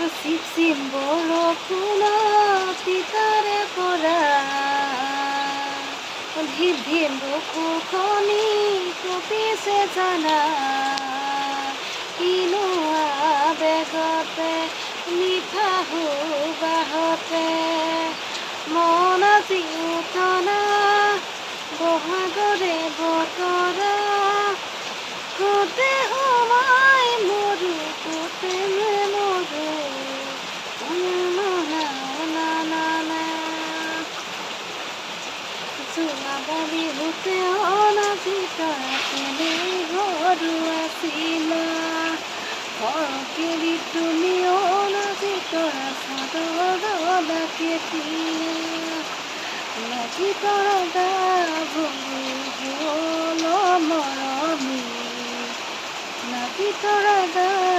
চিপচিম বৰষুণত তিতাৰে পৰা ধিপ ধিপ বুকুখনি কঁপিছে জানা কিনো আবেগতে মিঠা সুবাহতে মন আজি উঠনা বহাগৰে বতৰা যোৱাবাৰী হোতে অনাজি তৰাতে ঘৰু আছিলা ঘৰকেৰি তুমি অনাজি তৰা চাদৰ কেতিয়া নাচি তৰা গা ভৰু হ'ল মৰমী নাচি তৰা গা